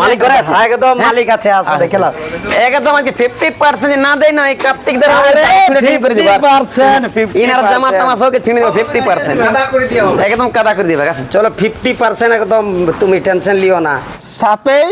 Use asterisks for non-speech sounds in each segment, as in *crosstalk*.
মালিক ঘরে আছে? একদম মালিক আছে আসো দেখে নাও একদম আজকে ফিফটি পার্সেন্ট না দেয় না এই কার্তিক দের আরে, 50%, 50% ইনার জামা তামা সবকে ছিনে দেবো একদম কাদা করে দিবে কাছে চলো ফিফটি পার্সেন্ট একদম তুমি টেনশন লিও না। সাতই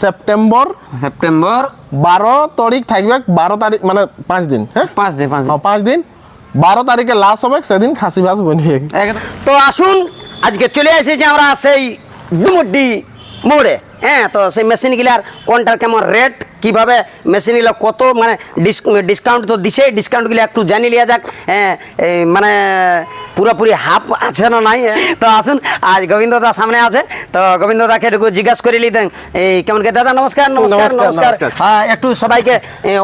সেপ্টেম্বর সেপ্টেম্বর। বারো তারিখ থাকবে বারো তারিখ মানে পাঁচ দিন হ্যাঁ? পাঁচ দিন পাঁচ দিন। হ্যাঁ, পাঁচ দিন। বারো তারিখে লাস্ট হবে সেদিন খাসি ভাস বনিয়ে। তো আসুন আজকে চলে এসেছি আমরা সেই ডুমুড্ডি মোড়ে। হ্যাঁ তো সেই মেশিনগুলার কোনটার কেমন রেট কীভাবে? মেশিনগুলো কত মানে ডিসকাউন্ট তো দিছে ডিসকাউন্টগুলো একটু জানি লিয়া যাক। হ্যাঁ এই মানে পুরোপুরি হাফ আছে না নাই? তো আসুন আজ গোবিন্দ দা সামনে আছে। তো গোবিন্দ দাকে একটু জিজ্ঞাসা করে নিতেন। এই কেমন কে? দাদা নমস্কার নমস্কার নমস্কার। হ্যাঁ, একটু সবাইকে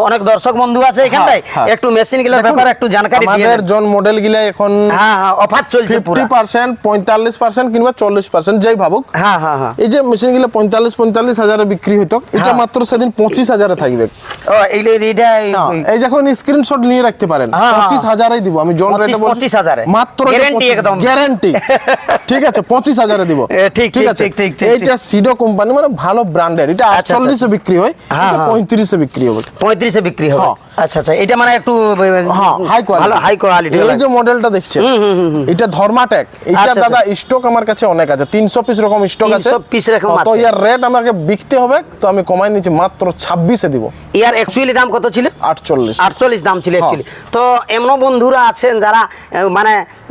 অনেক দর্শক বন্ধু আছে এখানটায়। হ্যাঁ। একটু মেশিনগুলোর ব্যাপারে একটু জানকারি দিয়ে আমাদের জন মডেল গিলা এখন হ্যাঁ হ্যাঁ অফার চলছে পুরো। ফিফটি পার্সেন্ট পঁয়তাল্লিশ পার্সেন্ট কিংবা চল্লিশ পার্সেন্ট যাই ভাবুক। হ্যাঁ হ্যাঁ হ্যাঁ। এই যে মেশিনগুলো পঁয়তাল্লিশ পঁয়তাল্লিশ হাজারে বিক্রি হইতো এটা হ্যাঁ। মাত্র সেদিন পঁচিশ হাজারে থাকবে। ও এই এই- হ্যাঁ, যখন স্ক্রিনশট নিয়ে রাখতে পারেন। হ্যাঁ, হ্যাঁ। পঁচিশ হাজারে দিব আমি জন 25 রেটে বলছি। 25,000 এ। মাত্র Guarantee একদম। গ্যারান্টি *laughs* ঠিক আছে পঁচিশ হাজারে দিব। ঠিক, ঠিক, আছে? ঠিক, ঠিক, ঠিক, এইটা সিডো কোম্পানি মানে ভালো ব্র্যান্ডের এটা আটচল্লিশে বিক্রি হয় এটা। পঁয়ত্রিশে বিক্রি হবে। পঁয়ত্রিশে বিক্রি হবে। আচ্ছা আচ্ছা এটা মানে একটু হাই কোয়ালিটি ভালো হাই কোয়ালিটি এই যে মডেলটা দেখছেন এটা ধর্মাটেক এটা দাদা স্টক আমার কাছে অনেক আছে তিনশো পিস রকম স্টক আছে। 300 piece এরকম তো ইয়ার রেট আমাকে বিকতে হবে তো আমি কমাই নিচ্ছি মাত্র ছাব্বিশে দিব। ইয়ার অ্যাকচুয়ালি দাম কত ছিল? আটচল্লিশ। আটচল্লিশ দাম ছিল হ্যাঁ। অ্যাকচুয়ালি তো এমন বন্ধুরা আছেন যারা মানে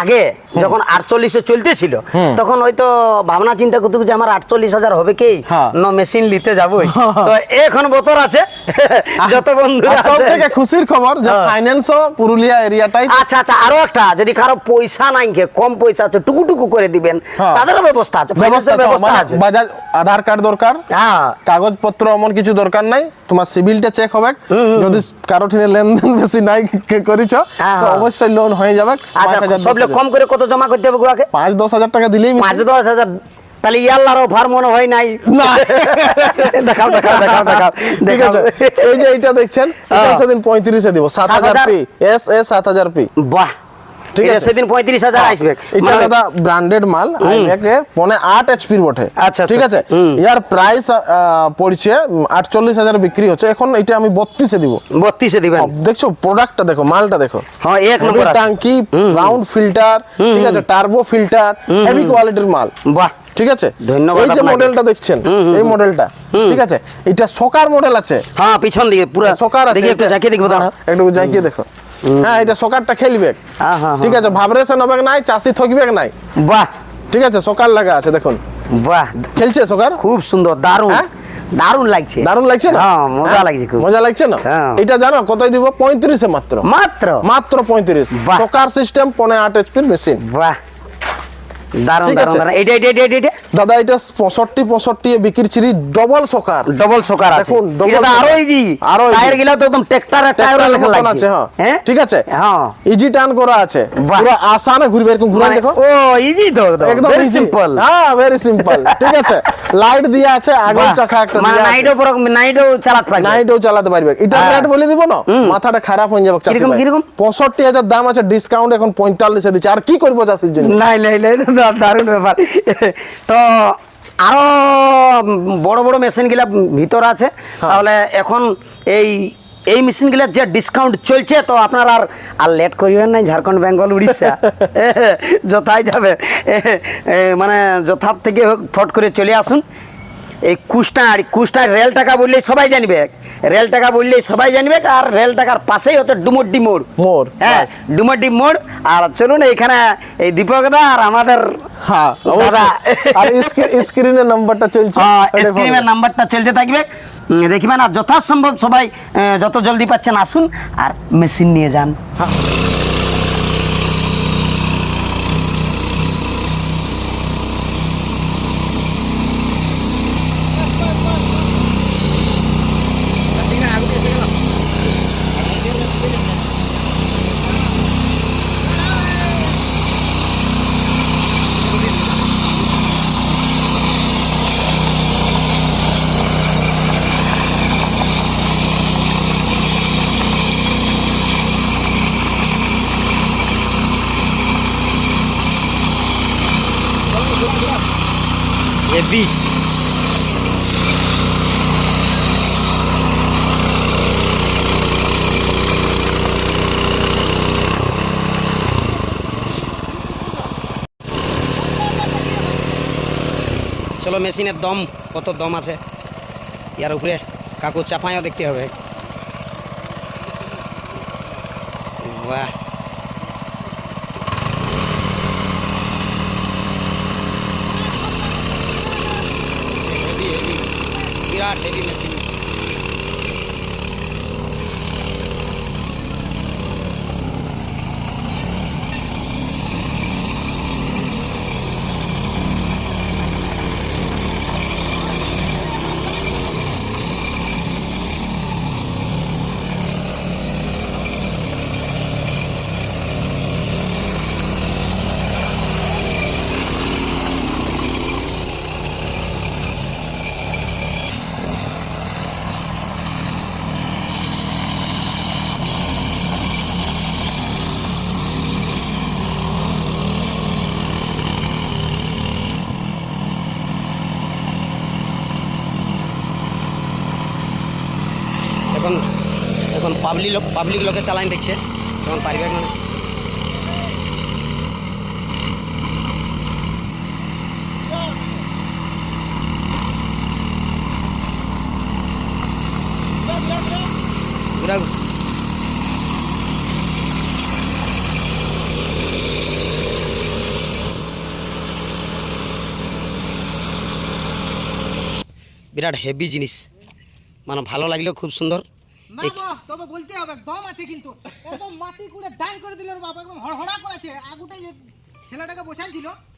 আগে যখন আটচল্লিশে চলতেছিল তখন হয়তো ভাবনা চিন্তা করতে যে আমার আটচল্লিশ হাজার হবে কি হ্যাঁ। ন মেশিন নিতে যাবই *laughs* তো এখন বতর আছে যত সব থেকে খুশির খবর যে হ্যাঁ। পুরুলিয়া এরিয়াটাই আচ্ছা আচ্ছা আরও একটা যদি কারও পয়সা নাই কম পয়সা আছে টুকু টুকু করে দিবেন হ্যাঁ। তাদেরও ব্যবস্থা আছে ব্যবস্থা তো, মানে আছে বাজাজ আধার কার্ড দরকার হ্যাঁ কাগজপত্র এমন কিছু দরকার নাই তোমার সিভিলটা চেক হবে যদি কারও ঠিনে লেনদেন বেশি নাই করিছ হ্যাঁ। অবশ্যই লোন হয়ে যাবে আচ্ছা সব। কম করে কত জমা করতে হবে গুয়াকে পাঁচ দশ হাজার টাকা দিলেই। পাঁচ দশ হাজার। তাহলে ইয়াল্লারও ভার মনে হয় নাই। না। *laughs* দেখাও দেখাও দেখাও দেখাও ঠিক আছে। এই যে এইটা দেখছেন এটা হ্যাঁ। সেদিন পঁয়ত্রিশে দিব সাত হাজার পি এস এস সাত হাজার পি। বাহ। ঠিক ঠিক আছে। আছে। সেদিন পঁয়ত্রিশ হাজার আসবে এটা মানে- দাদা ব্র্যান্ডেড মাল আইম্যাকে পনে আট এইচপির বটে। আচ্ছা, ঠিক আচ্ছা। আছে ইয়ার প্রাইস পড়ছে আটচল্লিশ হাজার বিক্রি হচ্ছে। এখন এটা আমি বত্রিশে দিব। বত্রিশে দিবেন। দেখছ প্রোডাক্টটা দেখো মালটা দেখো। হ্যাঁ এক নম্বর আছে। রাউন্ড ফিল্টার ঠিক আছে টার্বো ফিল্টার হেভি কোয়ালিটির মাল। বাহ। ঠিক আছে? ধন্যবাদ এই যে মডেলটা দেখছেন এই মডেলটা ঠিক আছে? এটা সকার মডেল আছে। হ্যাঁ পিছন দিকে পুরো সকার আছে দেখি একটু এটা- জাকিয়ে দেখব দাঁড়াও হ্যাঁ, একটু জাকিয়ে দেখো। হ্যাঁ এটা সকারটা খেলবে। হ্যাঁ, হ্যাঁ, ঠিক আছে ভাবরেছে নবেক নাই চাষি থকবে নাই। বাহ। ঠিক আছে সকার লাগা আছে দেখুন। বাহ। খেলছে সকার? খুব সুন্দর দারুণ। হ্যাঁ? দারুণ লাগছে। দারুণ লাগছে না? হ্যাঁ মজা হ্যাঁ? লাগছে খুব। মজা লাগছে না? হ্যাঁ। এটা জানো কত দিব? পঁয়ত্রিশে মাত্র। মাত্র? মাত্র পঁয়ত্রিশ। বাহ। সকার সিস্টেম পনে আট মেশিন বাহ। দারুণ ঠিক দারুণ এটা এটা এটা এটা এটা? দাদা এটা পঁয়ষট্টি পঁয়ষট্টি বিক্রির ছিরি ডবল সকার। ডবল সোকার আছে। দেখুন, এটা আরও ইজি আরও টায়ারগুলা তো একদম ট্রাক্টরের টায়ার লেখা লাগছে। হ্যাঁ। হ্যাঁ? ঠিক আছে। হ্যাঁ। ইজি টার্ন করা আছে। পুরো আসানে ঘুরবে এরকম ঘুরে মানে দেখো। ও ইজি তো একদম একদম ভেরি সিম্পল হ্যাঁ ভেরি সিম্পল ঠিক আছে। লাইট দিয়ে আছে *laughs* আগুন চাকা একটা মানে নাইটও পুরো নাইটও চালাতে পারবে। নাইটও চালাতে পারবে। এটা। রেট বলে দিব না? মাথাটা খারাপ হয়ে যাবে কীরকম, কীরকম? পঁয়ষট্টি হাজার দাম আছে ডিসকাউন্ট এখন পঁয়তাল্লিশে দিচ্ছে। আর কি করব চাষির জন্য? নাই নাই নাই। দা- দারুণ ব্যাপার। তো আরও বড় বড় মেশিনগুলা ভিতর আছে। হ্যাঁ। তাহলে এখন এই এই মেশিনগুলোর যে ডিসকাউন্ট চলছে তো আপনার আর আর লেট করিবেন না ঝাড়খণ্ড বেঙ্গল উড়িষ্যা। *laughs* যথাই যাবে। মানে যথার থেকে হোক ফট করে চলে আসুন। এই কুষ্টার কুষ্টার রেল টাকা বললেই সবাই জানবে। রেল টাকা বললেই সবাই জানবে আর রেল টাকার পাশেই হতো ডুমড্ডি মোড়। মোড়, হ্যাঁ। ডুমড্ডি মোড়। আর চলুন এখানে এই দীপক দা আর আমাদের হ্যাঁ দাদা। আর স্ক্রিনের নাম্বারটা চলছে। হ্যাঁ, স্ক্রিনের নাম্বারটা চলতে থাকবে। দেখবেন আর যথাসম্ভব সবাই যত জলদি পাচ্ছেন আসুন। আর মেশিন নিয়ে যান। a bit. চলো মেশিনের দম, কত দম আছে। ইয়ার উপরে কাকু চাপাইও দেখতে হবে। বাহ। આ ડ્રિલિંગ મશીન এখন পাবলিক লোক পাবলিক লোকে চালান দেখছে তখন পারিবে মানে বিরাট হেভি জিনিস। মানে ভালো লাগলেও খুব সুন্দর। বাবা তবে বলতে হবে দম আছে কিন্তু। একদম মাটি কুড়ে ডান করে দিল বাবা একদম ছেলেটাকে বসান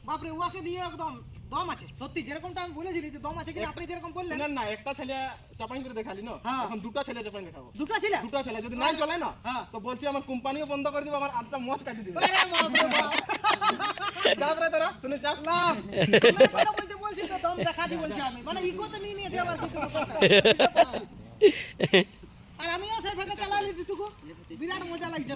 বাপরে ওয়াকে নিয়ে একদম দম আছে। সত্যি যেরকমটা আমি বলেছিলি দম আছে কিন্তু আপনি যেরকম বললেন। না একটা ছেলে চাপাই করে দেখালি না? হ্যাঁ। দুটো ছেলে চাপাই দেখাবো। দুটো ছেলে? দুটো ছেলে যদি না চলে না? হ্যাঁ। তো বলছি আমার কোম্পানিও বন্ধ করে দিব আমার আটটা মজ কাটি দিবে। চাপ রে তোরা শুনে চাপ না বলছি বলছি তো দম দেখাছি বলছি আমি। মানে ইগোতে নিয়ে নিয়েছি *laughs* দিতুকো। বিরাট মজা লাগছে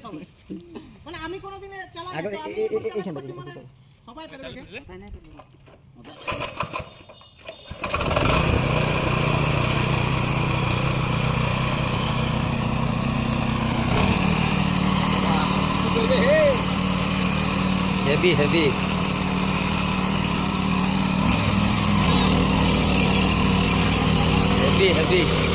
হেভি হেভি হেভি হেভি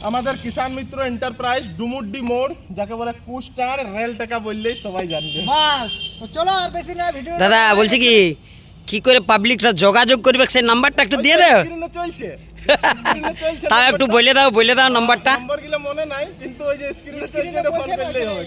আমাদের কিষান মিত্র এন্টারপ্রাইজ ডুমুড্ডি মোড় যাকে বলে কুস্টার রেল টাকা বললেই সবাই জানবে বাস তো চলো আর বেশি না ভিডিও দাদা বলছি কি কি করে পাবলিকরা যোগাযোগ করবে সেই নাম্বারটা একটু দিয়ে দাও চলছে তাও একটু বলে দাও বলে দাও নাম্বারটা নাম্বার গুলো মনে নাই কিন্তু ওই যে স্ক্রিনে চলছে ফোন করলেই হবে